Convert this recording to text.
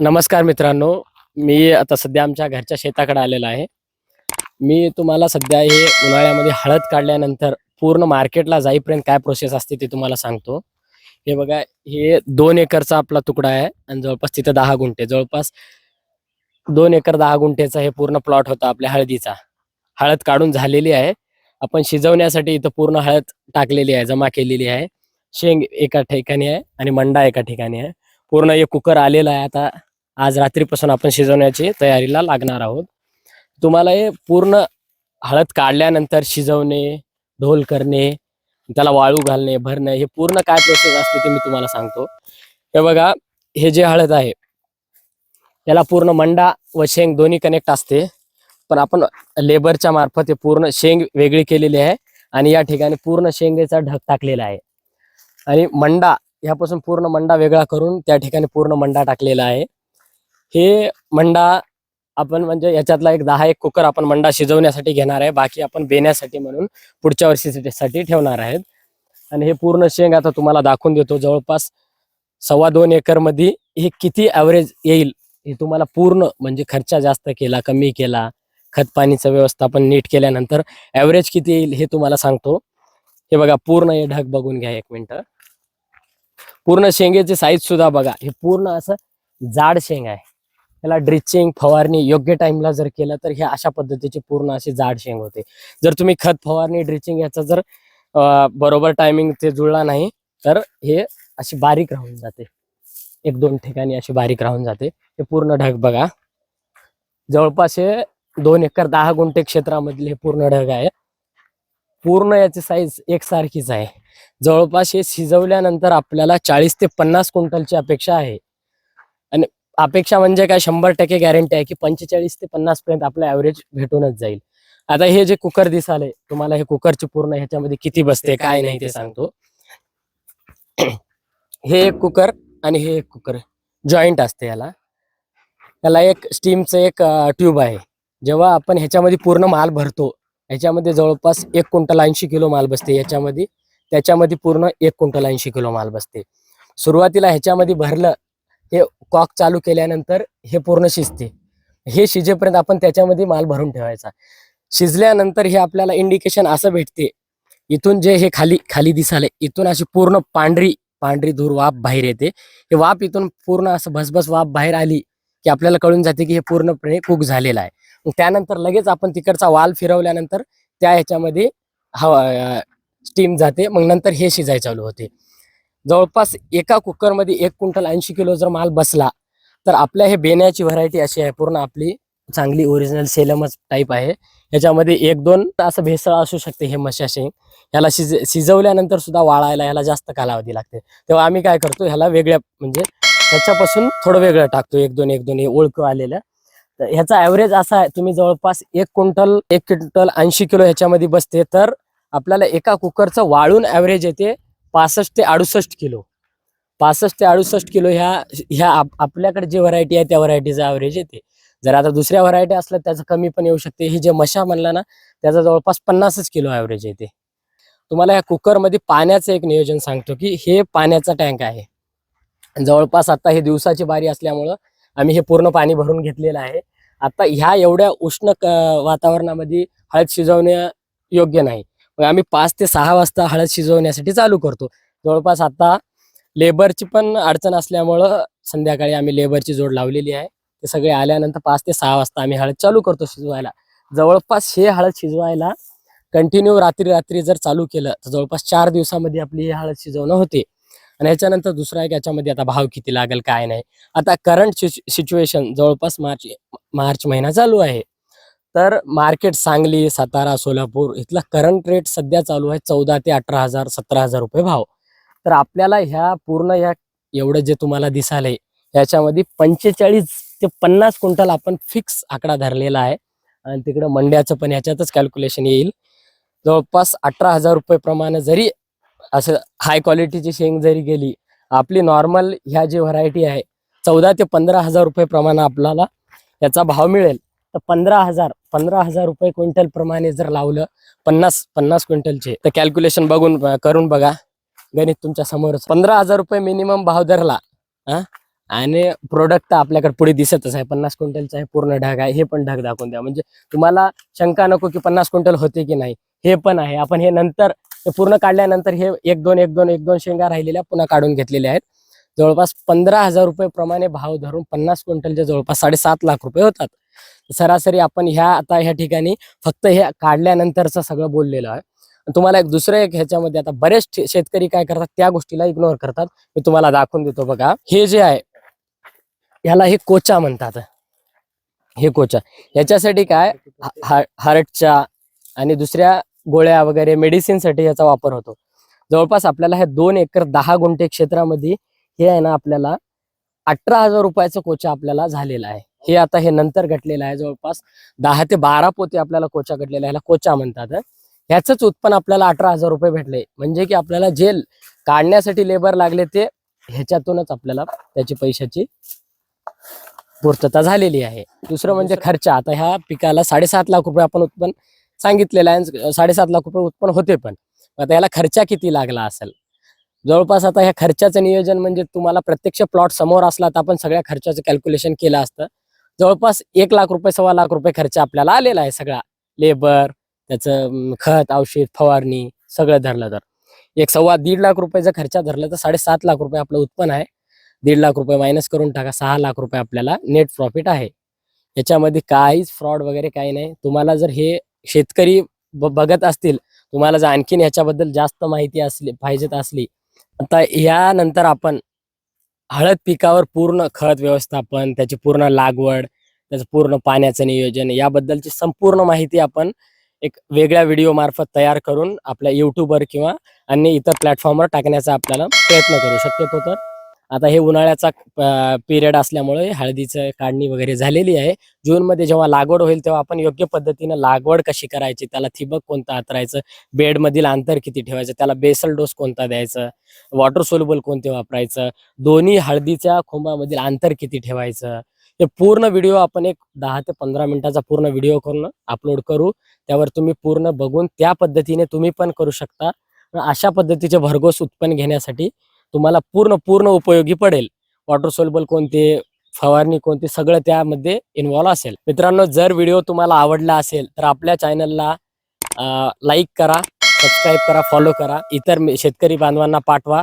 नमस्कार मित्रांनो मी आता सध्या आमच्या घरच्या शेताकडे आलेलो आहे. मी तुम्हाला सध्या हे उन्हाळ्यामध्ये हळद काढल्यानंतर पूर्ण मार्केटला जाईपर्यंत काय प्रोसेस असते ते तुम्हाला सांगतो. हे बघा हे दोन एकरचा आपला तुकडा आहे आणि जवळपास तिथं दहा गुंठे जवळपास दोन एकर दहा गुंठेचा हे पूर्ण प्लॉट होता आपल्या हळदीचा. हळद काढून झालेली आहे. आपण शिजवण्यासाठी इथं पूर्ण हळद टाकलेली आहे जमा केलेली आहे. शेंग एका ठिकाणी आहे आणि मंडा एका ठिकाणी आहे. पूर्ण एक कुकर आलेला आहे आता. आज रात्रीपासून आपण शिजवण्याची तयारीला लागणार आहोत. तुम्हाला हे पूर्ण हळद काढल्यानंतर शिजवणे ढोल करणे त्याला वाळू घालणे भरणे हे पूर्ण काय प्रोसेस असते ते मी तुम्हाला सांगतो. हे बघा हे जे हळद आहे त्याला पूर्ण मंडा व शेंग दोन्ही कनेक्ट असते. पण आपण लेबरच्या मार्फत हे पूर्ण शेंग वेगळी केलेली आहे आणि या ठिकाणी पूर्ण शेंगेचा ढग टाकलेला आहे. आणि मंडा ह्यापासून पूर्ण मंडा वेगळा करून त्या ठिकाणी पूर्ण मंडा टाकलेला आहे. हे मंडा आपण म्हणजे याच्यातला एक दहा एक कुकर आपण मंडा शिजवण्यासाठी घेणार आहे. बाकी आपण बेण्यासाठी म्हणून पुढच्या वर्षीसाठी ठेवणार आहेत. आणि हे पूर्ण शेंग आता तुम्हाला दाखवून देतो. जवळपास सव्वा दोन एकरमध्ये हे किती ॲव्हरेज येईल हे तुम्हाला पूर्ण म्हणजे खर्च जास्त केला कमी केला खत पाणीचं व्यवस्थापन नीट केल्यानंतर ॲव्हरेज किती येईल हे तुम्हाला सांगतो. हे बघा पूर्ण हे ढग बघून घ्या एक मिनिट. पूर्ण शेंगेचे साईज सुद्धा बघा. हे पूर्ण असं जाड शेंग आहे. याला ड्रिचिंग फवारणी योग्य टाइमला जर केलं तर हे अशा पद्धतीचे पूर्ण असे जाड शेंग होते. जर तुम्ही खत फवारणी ड्रिचिंग याचा जर बरोबर टायमिंग ते जुळला नाही तर हे अशी बारीक राहून जाते. एक दोन ठिकाणी अशी बारीक राहून जाते. हे पूर्ण ढग बघा. जवळपास हे दोन एकर दहा गुंठे क्षेत्रामधले हे पूर्ण ढग आहे. पूर्ण याची साईज एकसारखीच आहे. जवळपास हे शिजवल्यानंतर आपल्याला चाळीस ते पन्नास क्विंटलची अपेक्षा आहे. अपेक्षा म्हणजे काय? शंभर टक्के गॅरंटी आहे की पंचेचाळीस ते पन्नास पर्यंत आपलं ॲव्हरेज भेटूनच जाईल. आता हे जे कुकर दिसाले तुम्हाला हे कुकरची पूर्ण ह्याच्यामध्ये किती बसते काय नाही ते सांगतो. हे एक कुकर आणि हे एक कुकर जॉईंट असते याला. याला एक स्टीमचं एक ट्यूब आहे. जेव्हा आपण ह्याच्यामध्ये पूर्ण माल भरतो ह्याच्यामध्ये जवळपास एक क्विंटल ऐंशी किलो माल बसते याच्यामध्ये. त्याच्यामध्ये पूर्ण एक क्विंटल ऐंशी किलो माल बसते. सुरुवातीला ह्याच्यामध्ये भरलं हे कॉक चालू केल्यानंतर हे पूर्ण शिजते. हे शिजेपर्यंत आपण त्याच्यामध्ये माल भरून ठेवायचा. शिजल्यानंतर हे आपल्याला इंडिकेशन असं भेटते इथून जे हे खाली खाली दिसाले इथून अशी पूर्ण पांढरी पांढरी धूर वाफ बाहेर येते. हे वाफ इथून पूर्ण असं भसभस वाफ बाहेर आली की आपल्याला कळून जाते की हे पूर्णपणे कुक झालेलं आहे. त्यानंतर लगेच आपण तिकडचा वाल फिरवल्यानंतर त्या ह्याच्यामध्ये हवा स्टीम जाते. मग नंतर हे शिजाय चालू होते. जवळपास एका कुकरमध्ये एक क्विंटल ऐंशी किलो जर माल बसला तर आपल्या हे बेण्याची व्हरायटी अशी आहे. पूर्ण आपली चांगली ओरिजिनल सेलमच टाईप आहे. ह्याच्यामध्ये एक दोन असं भेसळ असू शकते हे मशा शेंग ह्याला शिज शिजवल्यानंतर सुद्धा वाळायला ह्याला जास्त कालावधी लागते. तेव्हा आम्ही काय करतो ह्याला वेगळ्या म्हणजे ह्याच्यापासून थोडं वेगळं टाकतो. एक दोन एक दोन हे ओळख आलेलं. तर ह्याचा ॲव्हरेज असा आहे तुम्ही जवळपास एक क्विंटल एक क्विंटल ऐंशी किलो ह्याच्यामध्ये बसते तर आपल्याला एका कुकरचं वाळून ॲव्हरेज येते. पासष्ट ते अडुसष्ट किलो. पासष्ट ते अडुसष्ट किलो ह्या ह्या आप- आपल्याकडे जे व्हरायटी आहे त्या व्हरायटीचं ॲव्हरेज येते. जर आता दुसऱ्या व्हरायटी असल्या त्याचं कमी पण येऊ शकते. ही जे मशा म्हणला ना त्याचा जवळपास पन्नासच किलो ॲव्हरेज येते. तुम्हाला या कुकरमध्ये पाण्याचं एक नियोजन सांगतो की हे पाण्याचा टँक आहे. जवळपास आता हे दिवसाची बारी असल्यामुळं आम्ही हे पूर्ण पाणी भरून घेतलेलं आहे. आता ह्या एवढ्या उष्ण वातावरणामध्ये हळद शिजवणे योग्य नाही. मग आम्ही पाच ते सहा वाजता हळद शिजवण्यासाठी चालू करतो. जवळपास आता लेबरची पण अडचण असल्यामुळं संध्याकाळी आम्ही लेबरची जोड लावलेली आहे. ते सगळे आल्यानंतर पाच ते सहा वाजता आम्ही हळद चालू करतो शिजवायला. जवळपास हे हळद शिजवायला कंटिन्यू रात्री रात्री जर चालू केलं तर जवळपास चार दिवसामध्ये आपली ही हळद शिजवणं होते. आणि ह्याच्यानंतर दुसरा एक याच्यामध्ये आता भाव किती लागेल काय नाही. आता करंट सिच्युएशन जवळपास मार्च मार्च महिना चालू आहे. तर मार्केट सांगली सातारा सोलापूर इथला करंट रेट सध्या चालू आहे चौदा ते अठरा हजार सतरा हजार रुपये भाव. तर आपल्याला ह्या पूर्ण ह्या एवढं जे तुम्हाला दिसाले याच्यामध्ये पंचेचाळीस ते पन्नास क्विंटल आपण फिक्स आकडा धरलेला आहे. आणि तिकडं मंड्याचं पण याच्यातच कॅल्क्युलेशन येईल. जवळपास अठरा हजार रुपये प्रमाणे जरी असं हाय क्वालिटीची शेंग जरी गेली आपली नॉर्मल ह्या जी व्हरायटी आहे चौदा ते पंधरा हजार रुपये प्रमाणे आपल्याला याचा भाव मिळेल. तर पंधरा हजार पंधरा हजार रुपये क्विंटल प्रमाणे जर लावलं पन्नास पन्नास क्विंटलचे तर कॅल्क्युलेशन बघून करून बघा. गणित तुमच्या समोरच. पंधरा हजार रुपये मिनिमम भाव धरला हा आणि प्रोडक्ट तर आपल्याकडे पुढे दिसतच आहे. पन्नास क्विंटलचा आहे पूर्ण ढग आहे. हे पण ढग दाखवून द्या. म्हणजे तुम्हाला शंका नको की पन्नास क्विंटल होते की नाही. हे पण आहे. आपण हे नंतर हे पूर्ण काढल्यानंतर हे एक दोन एक दोन एक दोन शेंगा राहिलेल्या पुन्हा काढून घेतलेल्या आहेत. जवळपास पंधरा हजार रुपये प्रमाणे भाव धरून पन्नास क्विंटलचे जवळपास साडेसात लाख रुपये होतात. सरासरी आपण ह्या आता ह्या ठिकाणी फक्त हे काढल्यानंतरचं सगळं बोललेलं आहे. तुम्हाला एक दुसरं एक ह्याच्यामध्ये आता बरेच शेतकरी काय करतात त्या गोष्टीला इग्नोर करतात. मी तुम्हाला दाखवून देतो बघा. हे जे आहे ह्याला हे कोचा म्हणतात. हे कोचा. याच्यासाठी काय हार्टच्या आणि दुसऱ्या गोळ्या वगैरे मेडिसिनसाठी याचा वापर होतो. जवळपास आपल्याला हे दोन एकर दहा गुंठे क्षेत्रामध्ये हे आहे ना आपल्याला अठरा हजार रुपयाचं कोचा आपल्याला झालेला आहे. हे आता हे नंतर घटलेलं आहे जवळपास दहा ते बारा पोते आपल्याला कोचा घटलेला आहे. ह्याला कोचा म्हणतात ह्याचंच उत्पन्न आपल्याला अठरा हजार रुपये भेटले. म्हणजे की आपल्याला जे काढण्यासाठी लेबर लागले ते ह्याच्यातूनच आपल्याला त्याची पैशाची पूर्तता झालेली आहे. दुसरं म्हणजे खर्च. आता ह्या पिकाला साडेसात लाख रुपये आपण उत्पन्न सांगितलेलं आहे. साडेसात लाख रुपये उत्पन्न होते पण. आता याला खर्चा किती लागला असेल? जवळपास आता ह्या खर्चाचं नियोजन म्हणजे तुम्हाला प्रत्यक्ष प्लॉट समोर असला तर आपण सगळ्या खर्चाचं कॅल्क्युलेशन केलं असतं. जवळपास एक लाख रुपये सव्वा लाख रुपये खर्च आपल्याला आलेला आहे सगळा. लेबर त्याचं खत औषध फवारणी सगळं धरलं तर. एक सव्वा दीड लाख रुपयाचा खर्च धरला तर साडेसात लाख रुपये आपलं उत्पन्न आहे. दीड लाख रुपये मायनस करून टाका सहा लाख रुपये आपल्याला नेट प्रॉफिट आहे. याच्यामध्ये काहीच फ्रॉड वगैरे काही नाही. तुम्हाला जर हे शेतकरी बघत असतील तुम्हाला जर आणखीन याच्याबद्दल जास्त माहिती असली पाहिजेत असली आता यानंतर आपण हळद पिकावर पूर्ण खत व्यवस्थापन त्याची पूर्ण लागवड त्याचं पूर्ण पाण्याचं नियोजन याबद्दलची संपूर्ण माहिती आपण एक वेगळ्या व्हिडिओ मार्फत तयार करून आपल्या युट्यूबवर किंवा अन्य इतर प्लॅटफॉर्मवर टाकण्याचा आपल्याला प्रयत्न करू. शक्यतो तर आता हे उन्हाळ्याचा पिरियड असल्यामुळे हळदीचं काढणी वगैरे झालेली आहे. जूनमध्ये जेव्हा लागवड होईल तेव्हा आपण योग्य पद्धतीनं लागवड कशी करायची त्याला ठिबक कोणतं हातरायचं बेडमधील अंतर किती ठेवायचं त्याला बेसल डोस कोणता द्यायचं वॉटर सोल्युबल कोणते वापरायचं दोन्ही हळदीच्या खोंबामधील अंतर किती ठेवायचं हे पूर्ण व्हिडिओ आपण एक दहा ते पंधरा मिनिटाचा पूर्ण व्हिडिओ करून अपलोड करू. त्यावर तुम्ही पूर्ण बघून त्या पद्धतीने तुम्ही पण करू शकता. अशा पद्धतीचे भरघोस उत्पन्न घेण्यासाठी तुम्हाला पूर्ण पूर्ण उपयोगी पडेल. वॉटर सोल्युबल कोणते फवारणी कोणती सगळं त्यामध्ये इन्व्हॉल्व असेल. मित्रांनो जर व्हिडिओ तुम्हाला आवडला असेल तर आपल्या चॅनलला लाईक करा सबस्क्राईब करा फॉलो करा. इतर शेतकरी बांधवांना पाठवा.